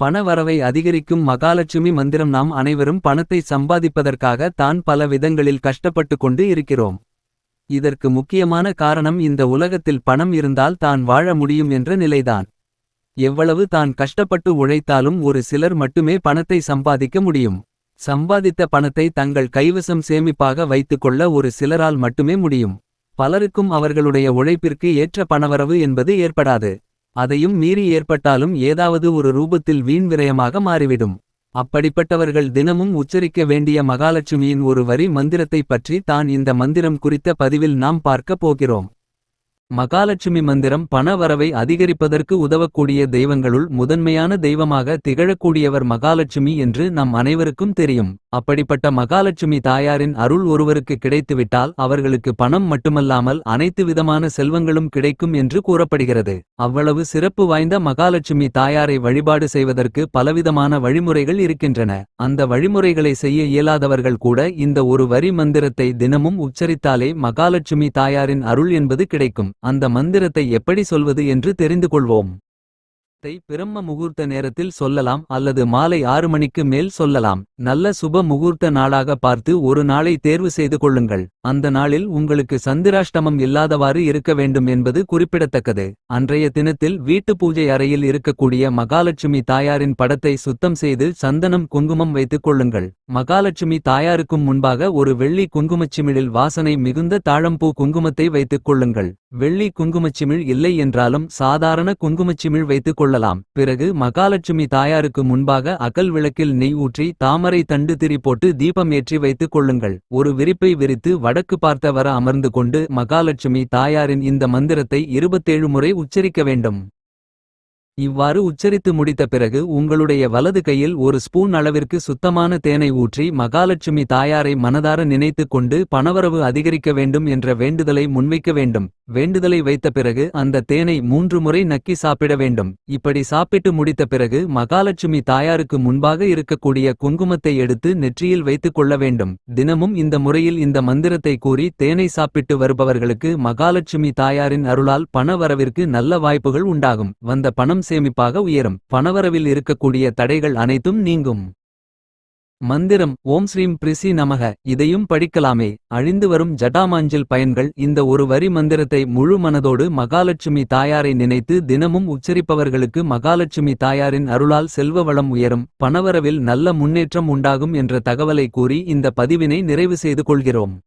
பண வரவை அதிகரிக்கும் மகாலட்சுமி மந்திரம் நாம் அனைவரும் பணத்தை சம்பாதிப்பதற்காக தான் பல விதங்களில் கஷ்டப்பட்டு கொண்டு இருக்கிறோம். இதற்கு முக்கியமான காரணம் இந்த உலகத்தில் பணம் இருந்தால் தான் வாழ முடியும் என்ற நிலைதான். எவ்வளவு தான் கஷ்டப்பட்டு உழைத்தாலும் ஒரு சிலர் மட்டுமே பணத்தை சம்பாதிக்க முடியும். சம்பாதித்த பணத்தை தங்கள் கைவசம் சேமிப்பாக வைத்துக்கொள்ள ஒரு சிலரால் மட்டுமே முடியும். பலருக்கும் அவர்களுடைய உழைப்பிற்கு ஏற்ற பணவரவு என்பது ஏற்படாது. அதையும் மீறி ஏற்பட்டாலும் ஏதாவது ஒரு ரூபத்தில் வீண் விரயமாக மாறிவிடும். அப்படிப்பட்டவர்கள் தினமும் உச்சரிக்க வேண்டிய மகாலட்சுமியின் ஒரு வரி மந்திரத்தைப் பற்றி தான் இந்த மந்திரம் குறித்த பதிவில் நாம் பார்க்க போகிறோம். மகாலட்சுமி மந்திரம் பண வரவை அதிகரிப்பதற்கு உதவக்கூடிய தெய்வங்களுள் முதன்மையான தெய்வமாக திகழக்கூடியவர் மகாலட்சுமி என்று நம் அனைவருக்கும் தெரியும். அப்படிப்பட்ட மகாலட்சுமி தாயாரின் அருள் ஒருவருக்கு கிடைத்துவிட்டால் அவர்களுக்கு பணம் மட்டுமல்லாமல் அனைத்து விதமான செல்வங்களும் கிடைக்கும் என்று கூறப்படுகிறது. அவ்வளவு சிறப்பு வாய்ந்த மகாலட்சுமி தாயாரை வழிபாடு செய்வதற்கு பலவிதமான வழிமுறைகள் இருக்கின்றன. அந்த வழிமுறைகளை செய்ய இயலாதவர்கள் கூட இந்த ஒரு வரி மந்திரத்தை தினமும் உச்சரித்தாலே மகாலட்சுமி தாயாரின் அருள் என்பது கிடைக்கும். அந்த மந்திரத்தை எப்படி சொல்வது என்று தெரிந்து கொள்வோம். பிரம்ம முகூர்த்த நேரத்தில் சொல்லலாம் அல்லது மாலை ஆறு மணிக்கு மேல் சொல்லலாம். நல்ல சுப முகூர்த்த நாளாக பார்த்து ஒரு நாளை தேர்வு செய்து கொள்ளுங்கள். அந்த நாளில் உங்களுக்கு சந்திராஷ்டமம் இல்லாதவாறு இருக்க வேண்டும் என்பது குறிப்பிடத்தக்கது. அன்றைய தினத்தில் வீட்டு பூஜை அறையில் இருக்கக்கூடிய மகாலட்சுமி தாயாரின் படத்தை சுத்தம் செய்து சந்தனம் குங்குமம் வைத்துக் கொள்ளுங்கள். மகாலட்சுமி தாயாருக்கும் முன்பாக ஒரு வெள்ளி குங்குமச்சிமிழில் வாசனை மிகுந்த தாழம்பூ குங்குமத்தை வைத்துக் கொள்ளுங்கள். வெள்ளி குங்குமச்சிமிழ் இல்லை என்றாலும் சாதாரண குங்குமச்சிமிழ் வைத்துக் கொள்ள கொள்ளலாம். பிறகு மகாலட்சுமி தாயாருக்கு முன்பாக அகல் விளக்கில் நெய் ஊற்றி தாமரை தண்டு திரி போட்டு தீபம் ஏற்றி வைத்துக் கொள்ளுங்கள். ஒரு விரிப்பை விரித்து வடக்கு பார்த்தவர அமர்ந்து கொண்டு மகாலட்சுமி தாயாரின் இந்த மந்திரத்தை 27 முறை உச்சரிக்க வேண்டும். இவ்வாறு உச்சரித்து முடித்த பிறகு உங்களுடைய வலது கையில் ஒரு ஸ்பூன் அளவிற்கு சுத்தமான தேனை ஊற்றி மகாலட்சுமி தாயாரை மனதார நினைத்துக் கொண்டு பணவரவு அதிகரிக்க வேண்டும் என்ற வேண்டுதலை முன்வைக்க வேண்டும். வேண்டுதலை வைத்த பிறகு அந்த தேனை மூன்று முறை நக்கி சாப்பிட வேண்டும். இப்படி சாப்பிட்டு முடித்த பிறகு மகாலட்சுமி தாயாருக்கு முன்பாக இருக்கக்கூடிய குங்குமத்தை எடுத்து நெற்றியில் வைத்துக் கொள்ள வேண்டும். தினமும் இந்த முறையில் இந்த மந்திரத்தை கூறி தேனை சாப்பிட்டு வருபவர்களுக்கு மகாலட்சுமி தாயாரின் அருளால் பணவரவிற்கு நல்ல வாய்ப்புகள் உண்டாகும். வந்த பணம் சேமிப்பாக உயரும். பணவரவில் இருக்கக்கூடிய தடைகள் அனைத்தும் நீங்கும். மந்திரம் ஓம் ஸ்ரீம் பிரிசி நமக. இதையும் படிக்கலாமே. அழிந்து வரும் ஜடாமாஞ்சில் பயன்கள். இந்த ஒரு வரி மந்திரத்தை முழு மனதோடு மகாலட்சுமி தாயாரை நினைத்து தினமும் உச்சரிப்பவர்களுக்கு மகாலட்சுமி தாயாரின் அருளால் செல்வ வளம் உயரும். பணவரவில் நல்ல முன்னேற்றம் உண்டாகும் என்ற தகவலை கூறி இந்த பதிவினை நிறைவு செய்து கொள்கிறோம்.